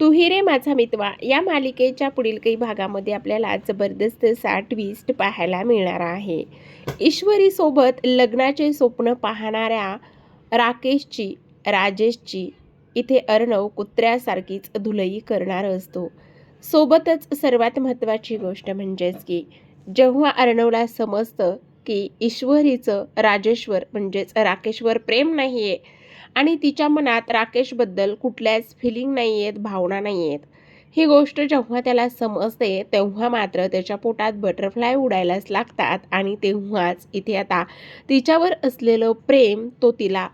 तुहिरे रे माझा मितवा या मालिकेच्या पुढील काही भागामध्ये आपल्याला जबरदस्त असा ट्विस्ट पाहायला मिळणार आहे. ईश्वरीसोबत लग्नाचे स्वप्न पाहणाऱ्या राकेशची राजेशची इथे अर्णव कुत्र्यासारखीच धुलई करणार असतो. सोबतच सर्वात महत्त्वाची गोष्ट म्हणजेच की जेव्हा अर्णवला समजतं की ईश्वरीचं राजेश्वर म्हणजेच राकेशवर प्रेम नाही आहे आणि तिच्या मनात राकेशबद्दल कुठल्याच फिलिंग नाही आहेत भावना नाही आहेत ही गोष्ट जेव्हा त्याला समजते तेव्हा मात्र त्याच्या पोटात बटरफ्लाय उडायलाच लागतात आणि तेव्हाच इथे आता तिच्यावर असलेलं प्रेम तो तिला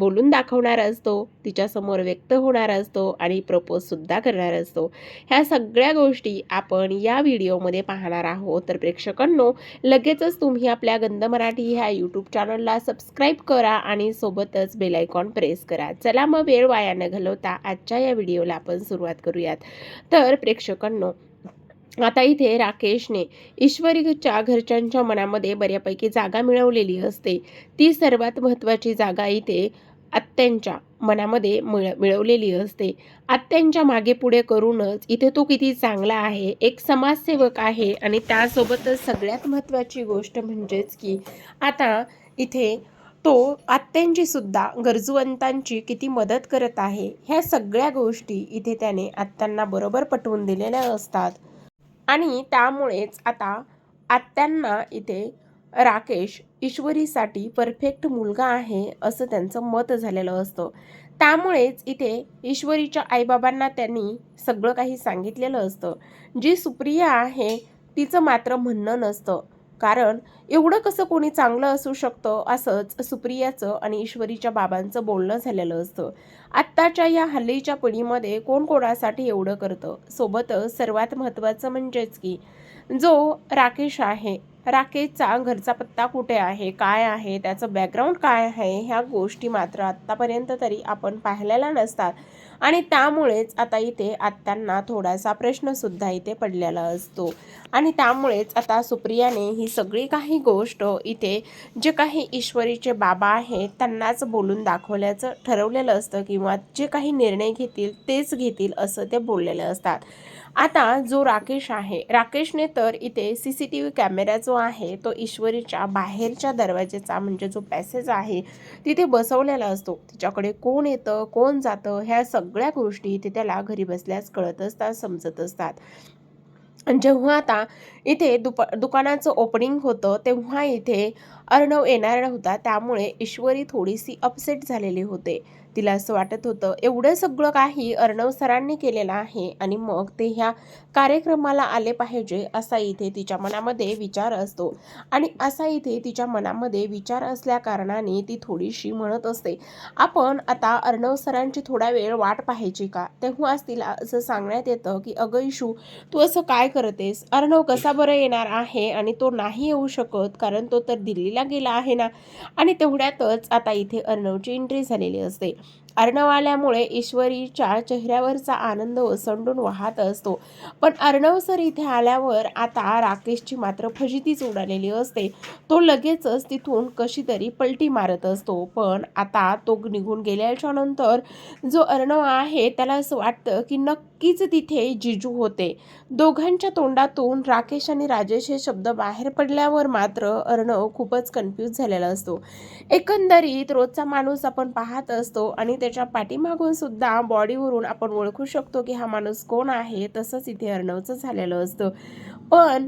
बोलून दाखवणार असतो तिच्यासमोर व्यक्त होणार असतो आणि प्रपोजसुद्धा करणार असतो. ह्या सगळ्या गोष्टी आपण या व्हिडिओमध्ये पाहणार आहोत. तर प्रेक्षकांनो लगेचच तुम्ही आपल्या गंध मराठी ह्या यूट्यूब चॅनलला सबस्क्राईब करा आणि सोबतच बेलायकॉन प्रेस करा. चला मग वेळ वाया न घालवता आजच्या या व्हिडिओला आपण सुरुवात करूयात. तर प्रेक्षकांनो आता इथे राकेशने ईश्वरीच्या घरच्यांच्या मनामध्ये बऱ्यापैकी जागा मिळवलेली असते. ती सर्वात महत्त्वाची जागा इथे आत्यांच्या मनामध्ये मिळ मिळवलेली असते. आत्यांच्या मागे पुढे करूनच इथे तो किती चांगला आहे एक समाजसेवक आहे आणि त्यासोबतच सगळ्यात महत्त्वाची गोष्ट म्हणजेच की आता इथे तो आत्यांची सुद्धा गरजूवंतांची किती मदत करत आहे ह्या सगळ्या गोष्टी इथे त्याने आत्यांना बरोबर पटवून दिलेल्या असतात. आणि त्यामुळेच आता आत्यांना इथे राकेश ईश्वरीसाठी परफेक्ट मुलगा आहे असं त्यांचं मत झालेलं असतं. त्यामुळेच इथे ईश्वरीच्या आईबाबांना त्यांनी सगळं काही सांगितलेलं असतं. जी सुप्रिया आहे तिचं मात्र म्हणणं नसतं. कारण एवढं कसं कोणी चांगलं असू शकतं असंच सुप्रियाचं आणि ईश्वरीच्या बाबांचं बोलणं झालेलं असतं. आत्ताच्या या हल्लीच्या पिढीमध्ये कोण कोणासाठी एवढं करतं? सोबतच सर्वात महत्त्वाचं म्हणजेच की जो राकेश आहे राकेशचा घरचा पत्ता कुठे आहे? काय आहे? त्याचं बॅकग्राऊंड काय आहे? ह्या गोष्टी मात्र आत्तापर्यंत तरी आपण पाहिलेल्या नसतात. आणि त्यामुळेच आता इथे आत्यांना थोडासा प्रश्नसुद्धा इथे पडलेला असतो. आणि त्यामुळेच आता सुप्रियाने ही सगळी काही गोष्ट इथे जे काही ईश्वरीचे बाबा आहेत त्यांनाच बोलून दाखवल्याचं ठरवलेलं असतं किंवा जे काही निर्णय घेतील तेच घेतील असं ते बोललेलं असतात. आता जो राकेश आहे राकेशने तर इथे C C T V camera जो आहे तो ईश्वरीच्या बाहेरच्या दरवाजेचा म्हणजे जो पॅसेज आहे तिथे बसवलेला असतो. तिच्याकडे कोण येतं कोण जातं ह्या सगळ्या गोष्टी इथे त्याला घरी बसल्यास कळत असतात समजत असतात. जेव्हा आता इथे दुप दुकानाचं ओपनिंग होतं तेव्हा इथे अर्णव येणार नव्हता त्यामुळे ईश्वरी थोडीशी अपसेट झालेली होते. तिला असं वाटत होतं एवढं सगळं काही अर्णव सरांनी केलेलं आहे आणि मग ते ह्या कार्यक्रमाला आले पाहिजे असा इथे तिच्या मनामध्ये विचार असतो. आणि असा इथे तिच्या मनामध्ये विचार असल्या कारणाने ती थोडीशी म्हणत असते आपण आता अर्णव सरांची थोडा वेळ वाट पाहायची का? तेव्हाच तिला असं सांगण्यात येतं की अगं इशू तू असं काय करतेस? अर्णव कसा बरं येणार आहे आणि तो नाही येऊ शकत कारण तो तर दिल्लीला गेला आहे ना? आणि तेवढ्यातच आता इथे अर्णवची एंट्री झालेली असते. अर्णव आल्यामुळे ईश्वरीच्या चेहऱ्यावरचा आनंद ओसंडून वाहत असतो. पण अर्णव सर इथे आल्यावर आता राकेशची मात्र फजितीच उडालेली असते. तो लगेचच तिथून कशी तरी पलटी मारत असतो. पण आता तो निघून गेल्याच्यानंतर जो अर्णव आहे त्याला असं वाटतं की नक्कीच तिथे जिजू होते. दोघांच्या तोंडातून राकेश आणि राजेश हे शब्द बाहेर पडल्यावर मात्र अर्णव खूपच कन्फ्यूज झालेला असतो. एकंदरीत रोजचा माणूस आपण पाहत असतो आणि त्याच्या पाठीमागून सुद्धा बॉडीवरून आपण ओळखू शकतो की हा माणूस कोण आहे तसंच इथे अर्णवचं झालेलं असतं. पण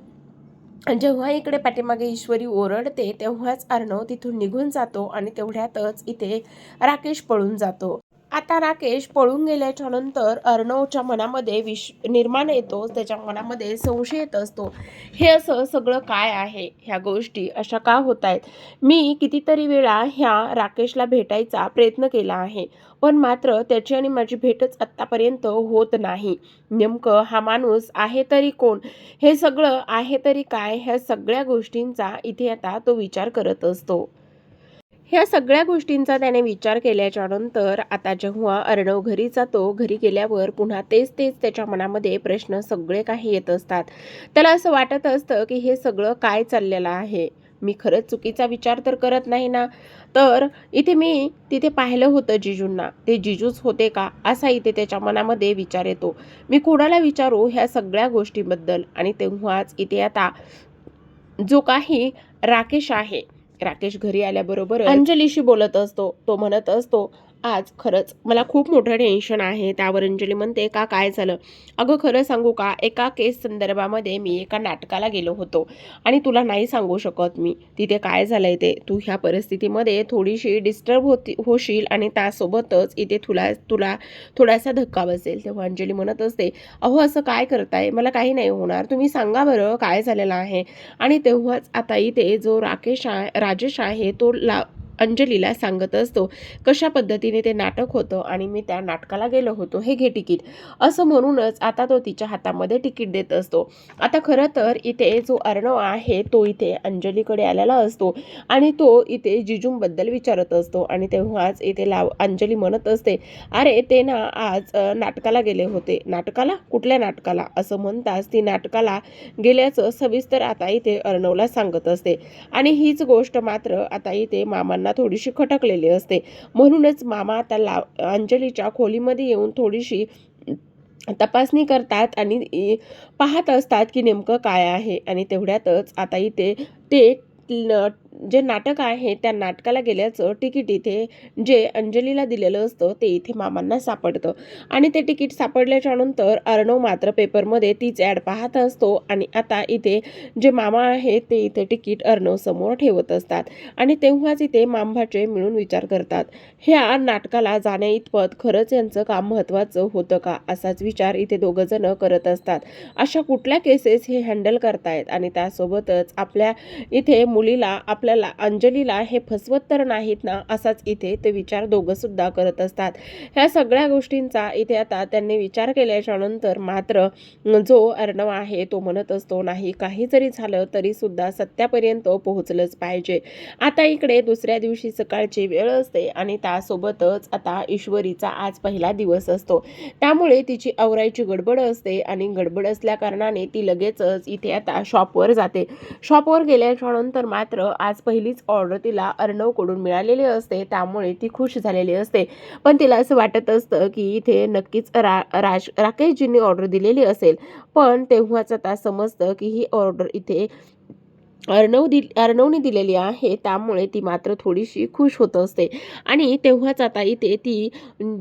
जेव्हा इकडे पाठीमागे ईश्वरी ओरडते तेव्हाच अर्णव तिथून निघून जातो आणि तेवढ्यातच इथे राकेश पळून जातो. आता राकेश पळून गेल्याच्यानंतर अर्णवच्या मनामध्ये विश निर्माण येतो त्याच्या मनामध्ये संशय येत असतो. हे असं सगळं काय आहे? ह्या गोष्टी अशा का होत आहेत मी कितीतरी वेळा ह्या राकेशला भेटायचा प्रयत्न केला आहे पण मात्र त्याची आणि माझी भेटच आत्तापर्यंत होत नाही. नेमकं हा माणूस आहे तरी कोण? हे सगळं आहे तरी काय? ह्या सगळ्या गोष्टींचा इथे आता तो विचार करत असतो. ह्या सगळ्या गोष्टींचा त्याने विचार केल्याच्यानंतर आता जेव्हा अर्णव घरी जातो घरी गेल्यावर पुन्हा तेच तेच त्याच्या मनामध्ये प्रश्न सगळे काही येत असतात. त्याला असं वाटत असतं की हे सगळं काय चाललेलं आहे? मी खरंच चुकीचा विचार तर करत नाही ना? तर इथे मी तिथे पाहिलं होतं जिजूंना. ते जिजूच होते का? असा इथे त्याच्या मनामध्ये विचार येतो. मी कोणाला विचारू ह्या सगळ्या गोष्टीबद्दल? आणि तेव्हाच इथे आता जो काही राकेश आहे राकेश घरी आल्याबरोबर अंजलीशी बोलत असतो तो म्हणत असतो आज खरंच मला खूप मोठं टेन्शन आहे. त्यावर अंजली म्हणते का काय झालं? अगं खरं सांगू का? एका केस संदर्भामध्ये मी एका नाटकाला गेलो होतो आणि तुला नाही सांगू शकत मी. तिथे काय झालंय ते? तू ह्या परिस्थितीमध्ये थोडीशी डिस्टर्ब होती होशील आणि त्यासोबतच इथे तुला तुला थोडासा धक्का बसेल. तेव्हा अंजली म्हणत असते अहो असं काय करताय? मला काही नाही होणार. तुम्ही सांगा बरं काय झालेलं आहे? आणि तेव्हाच आता इथे जो राकेश आहे राजेश आहे तो ला अंजलीला सांगत असतो कशा पद्धतीने ते नाटक होतं आणि मी त्या नाटकाला गेलो होतो हे घे तिकीट. असं म्हणूनच आता तो तिच्या हातामध्ये तिकीट देत असतो. आता खरं तर इथे जो अर्णव आहे तो इथे अंजलीकडे आलेला असतो आणि तो इथे जिजूंबद्दल विचारत असतो आणि तेव्हाच इथे लाव अंजली म्हणत असते अरे ते ना आज नाटकाला गेले होते. नाटकाला? कुठल्या नाटकाला? असं म्हणताच ती नाटकाला गेल्याचं सविस्तर आता इथे अर्णवला सांगत असते. आणि हीच गोष्ट मात्र आता इथे मामांना थोडीशी खटकलेली असते. म्हणूनच मामा आता ला अंजलीच्या खोलीमध्ये येऊन थोडीशी तपासणी करतात आणि पाहत असतात की नेमकं काय आहे. आणि तेवढ्यातच आता इथे ते जे नाटक आहे त्या नाटकाला गेल्याचं तिकीट इथे जे अंजलीला दिलेलं असतं ते इथे मामांना सापडतं. आणि ते तिकीट सापडल्याच्या नंतर अर्णव मात्र पेपरमध्ये तीच ॲड पाहत असतो आणि आता इथे जे मामा आहेत ते इथे तिकीट अर्णव समोर ठेवत असतात आणि तेव्हाच इथे मांभाचे मिळून विचार करतात ह्या नाटकाला जाण्या इतपत खरंच यांचं काम महत्त्वाचं होतं का? असाच विचार इथे दोघं जण करत असतात. अशा कुठल्या केसेस हे हँडल करतायत? आणि त्यासोबतच आपल्या इथे मुलीला आप आपल्याला अंजलीला हे फसवत तर नाहीत ना असाच इथे ते विचार दोघं सुद्धा करत असतात. ह्या सगळ्या गोष्टींचा इथे आता त्यांनी विचार केल्याच्यानंतर मात्र जो अर्णव आहे तो म्हणत असतो नाही काही जरी झालं तरी सुद्धा सत्यापर्यंत पोहोचलंच पाहिजे. आता इकडे दुसऱ्या दिवशी सकाळची वेळ असते आणि त्यासोबतच आता ईश्वरीचा आज पहिला दिवस असतो. त्यामुळे तिची आवरायची गडबड असते आणि गडबड असल्या कारणाने ती लगेचच इथे आता शॉपवर जाते. शॉपवर गेल्याच्यानंतर मात्र आज आज पहिलीच ऑर्डर तिला अर्णवकडून मिळालेली असते त्यामुळे ती खुश झालेली असते. पण तिला असं वाटत असतं की इथे नक्कीच रा राज राकेशजींनी ऑर्डर दिलेली असेल. पण तेव्हाच आता समजतं की ही ऑर्डर इथे अर्णव दि अर्णवने दिलेली आहे त्यामुळे ती मात्र थोडीशी खुश होत असते. आणि तेव्हाच आता इथे ती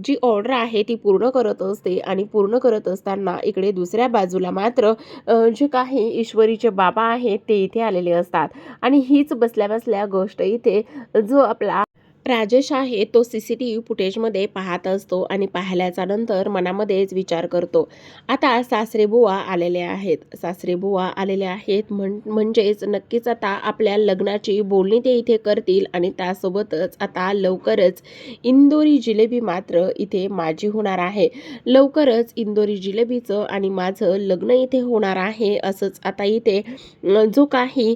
जी ऑर्डर आहे ती पूर्ण करत असते. आणि पूर्ण करत असताना इकडे दुसऱ्या बाजूला मात्र जे काही ईश्वरीचे बाबा आहेत ते इथे आलेले असतात. आणि हीच बसल्या बसल्या गोष्ट इथे जो आपला राजेश आहे तो सी सी टी व्ही फुटेजमध्ये पाहत असतो आणि पाहिल्याच्या नंतर मनामध्येच विचार करतो. आता सासरे बुवा आलेले आहेत. सासरे बुवा आलेले आहेत म्हण म्हणजेच नक्कीच आता आपल्या लग्नाची बोलणी ते इथे करतील आणि त्यासोबतच आता लवकरच इंदोरी जिलेबी मात्र इथे माझी होणार आहे. लवकरच इंदोरी जिलेबीचं आणि माझं लग्न इथे होणार आहे असंच आता इथे जो काही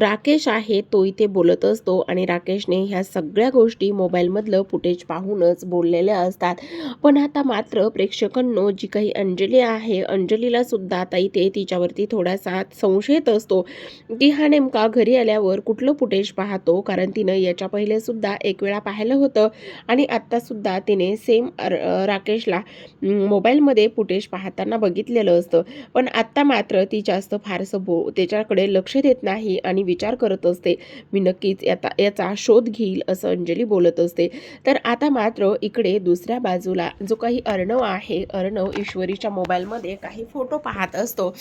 राकेश आहे तो इथे बोलत असतो आणि राकेशने ह्या सग सगळ्या गोष्टी मोबाईलमधलं फुटेज पाहूनच बोललेल्या असतात. पण आता मात्र प्रेक्षकांनो जी काही अंजली आहे अंजलीला सुद्धा आता इथे तिच्यावरती थोडासा संशयित असतो की हा नेमका घरी आल्यावर कुठलं फुटेज पाहतो? कारण तिनं याच्या पहिले सुद्धा एक वेळा पाहिलं होतं आणि आत्तासुद्धा तिने सेम राकेशला मोबाईलमध्ये फुटेज पाहताना बघितलेलं असतं. पण आत्ता मात्र ती जास्त फारसं बो त्याच्याकडे लक्ष देत नाही आणि विचार करत असते. मी नक्कीच याचा याचा शोध घेईल असं अंजली बोलत असते. तर आता मात्र इकडे दुसऱ्या बाजूला जो काही अर्णव आहे अर्णव ईश्वरीच्या मोबाईलमध्ये काही फोटो पाहत असतो.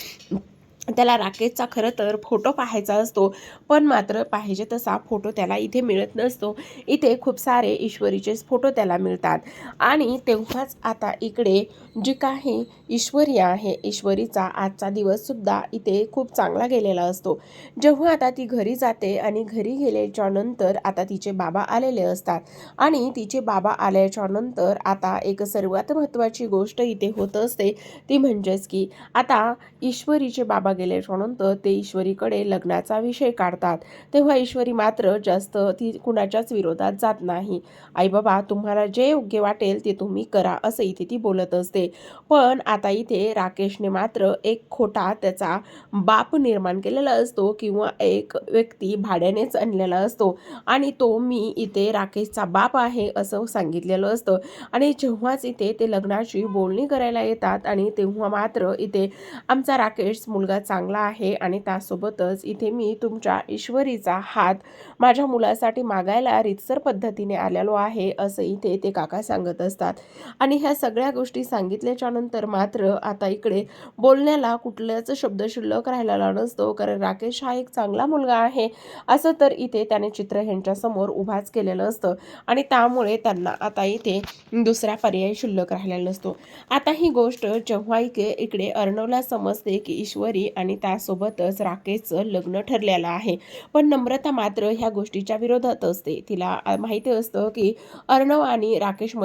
त्याला राकेशचा खरं तर फोटो पाहायचा असतो पण मात्र पाहिजे तसा फोटो त्याला इथे मिळत नसतो. इथे खूप सारे ईश्वरीचेच फोटो त्याला मिळतात. आणि तेव्हाच आता इकडे जी काही ईश्वरी आहे ईश्वरीचा आजचा दिवससुद्धा इथे खूप चांगला गेलेला असतो. जेव्हा आता ती घरी जाते आणि घरी गेल्याच्यानंतर आता तिचे बाबा आलेले असतात. आणि तिचे बाबा आल्याच्यानंतर आता एक सर्वात महत्त्वाची गोष्ट इथे होत असते ती म्हणजेच की आता ईश्वरीचे बाबा गेल्याच्यानंतर ते ईश्वरीकडे लग्नाचा विषय काढतात. तेव्हा ईश्वरी मात्र जास्त ती कुणाच्याच विरोधात जात नाही. आई बाबा तुम्हाला जे योग्य वाटेल ते तुम्ही करा असं इथे ती बोलत असते. पण आता इथे राकेशने मात्र एक खोटा त्याचा बाप निर्माण केलेला असतो किंवा एक व्यक्ती भाड्यानेच आणलेला असतो. आणि तो मी इथे राकेशचा बाप आहे असं सांगितलेलं असतं. आणि जेव्हाच इथे ते लग्नाची बोलणी करायला येतात आणि तेव्हा मात्र इथे आमचा राकेश मुलगा चांगला आहे आणि त्यासोबतच इथे मी तुमच्या ईश्वरीचा हात माझ्या मुलासाठी मागायला रितसर पद्धतीने आलेलो आहे असं इथे ते काका सांगत असतात. आणि ह्या सगळ्या गोष्टी सांगितल्याच्या नंतर मात्र आता इकडे बोलण्याला कुठल्याच शब्द शिल्लक राहिलेला नसतो कारण राकेश हा एक चांगला मुलगा आहे असं तर इथे त्याने चित्र ह्यांच्यासमोर उभाच केलेलं असतं. आणि त्यामुळे त्यांना आता इथे दुसरा पर्याय शिल्लक राहिलेला नसतो. आता ही गोष्ट जेव्हा इके इकडे अर्णवला समजते की ईश्वरी आणि त्यासोबतच राकेशचं लग्न ठरलेलं आहे. पण नम्रता मात्र ह्या गोष्टीच्या विरोधात असते. तिला माहिती असतं की अर्णव आणि राकेश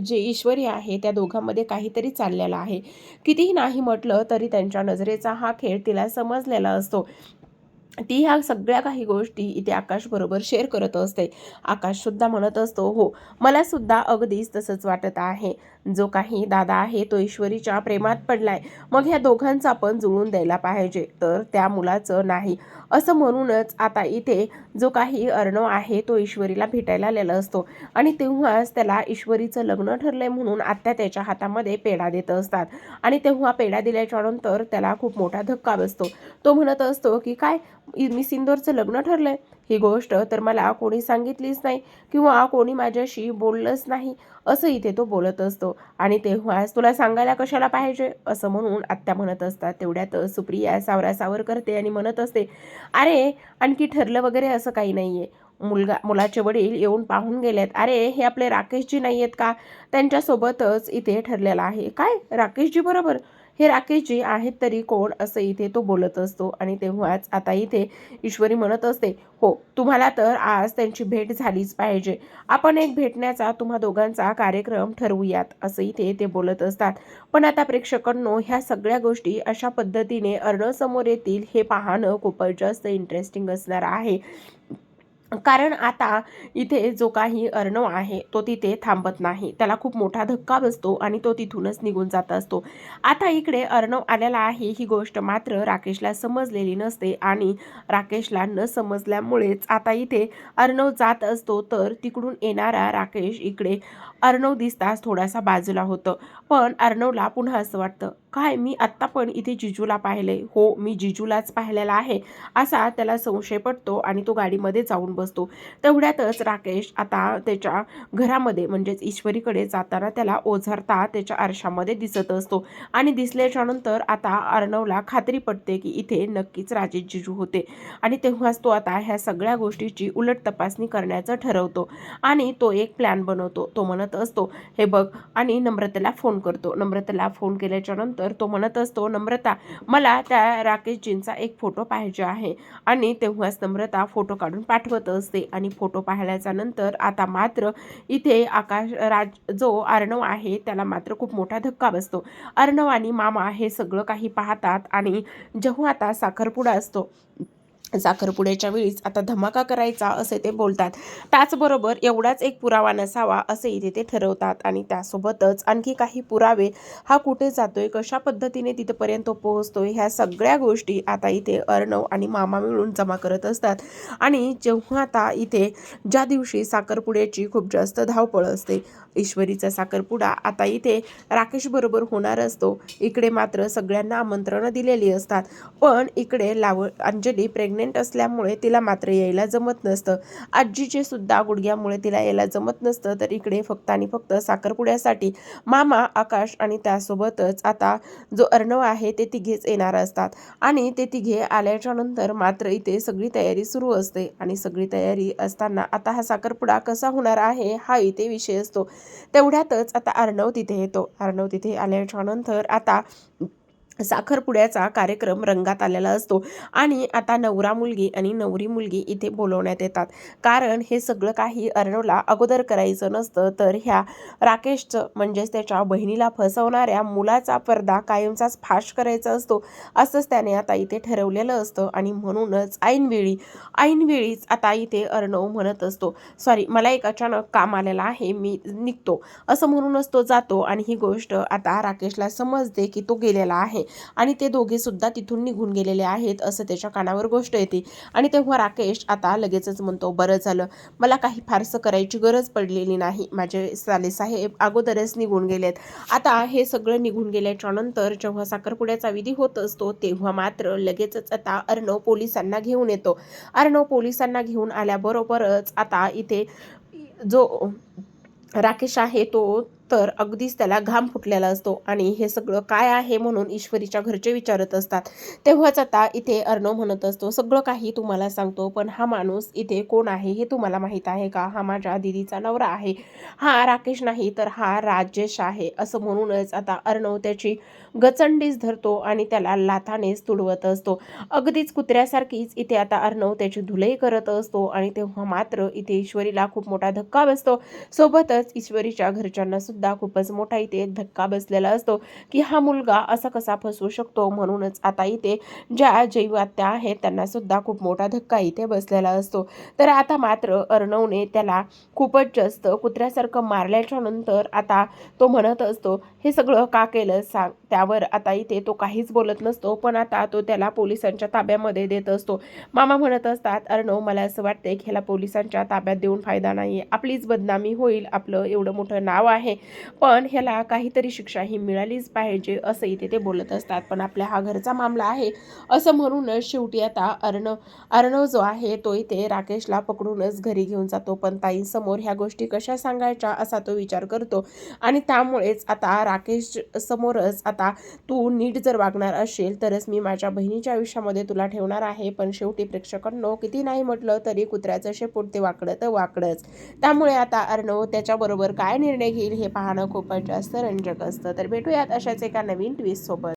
जे ईश्वरी आहे त्या दोघांमध्ये काहीतरी चाललेलं आहे. कितीही नाही म्हटलं तरी त्यांच्या नजरेचा हा खेळ तिला समजलेला असतो. ती ह्या सगळ्या काही गोष्टी इथे आकाशबरोबर शेअर करत असते. आकाशसुद्धा म्हणत असतो हो मला सुद्धा अगदीच तसंच वाटत आहे. जो काही दादा आहे तो ईश्वरीच्या प्रेमात पडलाय. मग ह्या दोघांचं आपण जुळून द्यायला पाहिजे. तर त्या मुलाचं नाही. असं म्हणूनच आता इथे जो काही अर्णव आहे तो ईश्वरीला भेटायला आलेला असतो. आणि तेव्हाच त्याला ईश्वरीचं लग्न ठरलंय म्हणून आत्या त्याच्या हातामध्ये पेढा देत असतात. आणि तेव्हा पेढा दिल्याच्या नंतर त्याला खूप मोठा धक्का बसतो. तो म्हणत असतो की काय? मी सिंदूरचं लग्न ठरलंय ही गोष्ट तर मला कोणी सांगितलीच नाही किंवा कोणी माझ्याशी बोललंच नाही असं इथे तो बोलत असतो. आणि तेव्हाच तुला सांगायला कशाला पाहिजे? असं म्हणून आत्या म्हणत असतात. तेवढ्यात सुप्रिया सावरासावर करते आणि म्हणत असते अरे आणखी ठरलं वगैरे असं काही नाही आहे मुलगा मुलाचे वडील येऊन पाहून गेलेत. अरे हे आपले राकेशजी नाही आहेत का? त्यांच्यासोबतच इथे ठरलेलं आहे. काय? राकेशजी बरोबर? हे राकेशजी आहेत तरी कोण असं इथे तो बोलत असतो आणि तेव्हाच आता इथे ईश्वरी म्हणत असते हो तुम्हाला तर आज त्यांची भेट झालीच पाहिजे. आपण एक भेटण्याचा तुम्हा दोघांचा कार्यक्रम ठरवूयात असं इथे ते बोलत असतात. पण आता प्रेक्षकांनो ह्या सगळ्या गोष्टी अशा पद्धतीने अर्णवसमोर येतील हे पाहणं खूपच जास्त इंटरेस्टिंग असणार आहे. कारण आता इथे जो काही अर्णव आहे तो तिथे थांबत नाही. त्याला खूप मोठा धक्का बसतो आणि तो तिथूनच निघून जात असतो. आता इकडे अर्णव आलेला आहे ही गोष्ट मात्र राकेशला समजलेली नसते आणि राकेशला न समजल्यामुळेच आता इथे अर्णव जात असतो. तर तिकडून येणारा राकेश इकडे अर्णव दिसताच थोडासा बाजूला होतं. पण अर्णवला पुन्हा असं वाटतं काय मी आत्ता पण इथे जिजूला पाहिले? हो मी जिजूलाच पाहिलेला आहे. असा त्याला संशय पडतो आणि तो गाडीमध्ये जाऊन बसतो. तेवढ्यातच राकेश आता त्याच्या घरामध्ये म्हणजेच ईश्वरीकडे जाताना त्याला ओझरता त्याच्या आरशामध्ये दिसत असतो. आणि दिसल्याच्या नंतर आता अर्णवला खात्री पडते की इथे नक्कीच राजेश जिजू होते. आणि तेव्हाच तो आता ह्या सगळ्या गोष्टीची उलट तपासणी करण्याचं ठरवतो. आणि तो एक प्लॅन बनवतो. तो म्हणत असतो हे बघ आणि नम्रतेला फोन करतो. नम्रतेला फोन केल्याच्यानंतर तो म्हणत असतो नम्रता मला त्या राकेशजींचा एक फोटो पाहिजे आहे. आणि तेव्हाच नम्रता फोटो काढून पाठवत असते. आणि फोटो पाहिल्याच्या नंतर आता मात्र इथे आकाश राज जो अर्णव आहे त्याला मात्र खूप मोठा धक्का बसतो. अर्णव आणि मामा हे सगळं काही पाहतात आणि जेव्हा आता साखरपुडा असतो साखरपुड्याच्या वेळीच आता धमाका करायचा असे ते बोलतात. त्याचबरोबर एवढाच एक पुरावा नसावा असे इथे ते ठरवतात आणि त्यासोबतच आणखी काही पुरावे हा कुठे जातोय कशा पद्धतीने तिथपर्यंत पोहोचतोय ह्या सगळ्या गोष्टी आता इथे अर्णव आणि मामा मिळून जमा करत असतात. आणि जेव्हा आता इथे ज्या दिवशी साखरपुड्याची खूप जास्त धावपळ असते ईश्वरीचा साखरपुडा आता इथे राकेशबरोबर होणार असतो. इकडे मात्र सगळ्यांना आमंत्रणं दिलेली असतात. पण इकडे लाव अंजली प्रेग्नेंट असल्यामुळे तिला मात्र यायला जमत नसतं. आजीचे सुद्धा गुडघ्यामुळे तिला यायला जमत नसतं. तर इकडे फक्त आणि फक्त साखरपुड्यासाठी मामा आकाश आणि त्यासोबतच आता जो अर्णव आहे ते तिघेच येणार असतात. आणि ते तिघे आल्याच्यानंतर मात्र इथे सगळी तयारी सुरू असते. आणि सगळी तयारी असताना आता हा साखरपुडा कसा होणार आहे हा इथे विषय असतो. तेवढ्यातच आता अर्णव तिथे येतो. अर्णव तिथे आल्याच्यानंतर आता साखरपुड्याचा कार्यक्रम रंगात आलेला असतो आणि आता नवरा मुलगी आणि नवरी मुलगी इथे बोलवण्यात येतात. कारण हे सगळं काही अर्णवला अगोदर करायचं नसतं तर ह्या राकेशचं म्हणजेच त्याच्या बहिणीला फसवणाऱ्या मुलाचा पडदा कायमचाच फाश करायचा असतो असंच त्याने आता इथे ठरवलेलं असतं आणि म्हणूनच ऐनवेळी ऐनवेळीच आता इथे अर्णव म्हणत असतो सॉरी मला एक अचानक काम आलेलं आहे मी निघतो. असं म्हणूनच तो जातो आणि ही गोष्ट आता राकेशला समजते की तो गेलेला आहे. आणि ते दोघे सुद्धा तिथून निघून गेलेले आहेत असं त्याच्या कानावर गोष्ट येते. आणि तेव्हा राकेश आता लगेचच म्हणतो बरं झालं. मला काही फारसं करायची गरज पडलेली नाही. माझे सालेसाहेब अगोदरच निघून गेलेत. आता हे सगळं निघून गेल्याच्यानंतर जेव्हा साखरपुड्याचा विधी होत असतो तेव्हा मात्र लगेचच आता अर्णव पोलिसांना घेऊन येतो. अर्णव पोलिसांना घेऊन आल्याबरोबरच आता इथे जो राकेश आहे तो तर अगदीच त्याला घाम फुटलेला असतो. आणि हे सगळं काय आहे म्हणून ईश्वरीच्या घरचे विचारत असतात. तेव्हाच आता इथे अर्णव म्हणत असतो सगळं काही तुम्हाला सांगतो पण हा माणूस इथे कोण आहे हे तुम्हाला माहीत आहे का? हा माझ्या दिदीचा नवरा आहे. हा राकेश नाही तर हा राजेश आहे. असं म्हणूनच आता अर्णव त्याची गचंडीच धरतो आणि त्याला लाथानेच तुडवत असतो. अगदीच कुत्र्यासारखीच इथे आता अर्णव त्याची धुलई करत असतो आणि तेव्हा मात्र इथे ईश्वरीला खूप मोठा धक्का बसतो. सोबतच ईश्वरीच्या घरच्यांना सुद्धा सुद्धा खूपच मोठा इथे एक धक्का बसलेला असतो की हा मुलगा असा कसा फसवू शकतो? म्हणूनच आता इथे ज्या जैवात्या आहेत त्यांना सुद्धा खूप मोठा धक्का इथे बसलेला असतो. तर आता मात्र अर्णवने त्याला खूपच जास्त कुत्र्यासारखं मारल्याच्या नंतर आता तो म्हणत असतो हे सगळं का केलं? सांग. त्यावर आता इथे तो काहीच बोलत नसतो पण आता तो त्याला पोलिसांच्या ताब्यामध्ये देत असतो. मामा म्हणत असतात अर्णव मला असं वाटतंय की ह्याला पोलिसांच्या ताब्यात देऊन फायदा नाही आपलीच बदनामी होईल. आपलं एवढं मोठं नाव आहे. पण ह्याला काहीतरी शिक्षा ही मिळालीच पाहिजे असं इथे ते बोलत असतात. पण आपल्या हा घरचा मामला आहे असं म्हणूनच शेवटी आता अर्णव अर्णव जो आहे तो इथे राकेशला पकडूनच घरी घेऊन जातो. पण ताईंसमोर ह्या गोष्टी कशा सांगायच्या असा तो विचार करतो. आणि त्यामुळेच आता राकेश समोरच आता तू नीट जर वागणार असेल तरच मी माझ्या बहिणीच्या आयुष्यामध्ये तुला ठेवणार आहे. पण शेवटी प्रेक्षकांनो किती नाही म्हटलं तरी कुत्र्याचं शेपूट ते वाकडं तर वाकडंच. त्यामुळे आता अर्णव त्याच्याबरोबर काय निर्णय घेईल हे पाहणं खूपच जास्त रंजक असतं. तर भेटूयात अशाच एका नवीन ट्विस्ट सोबत.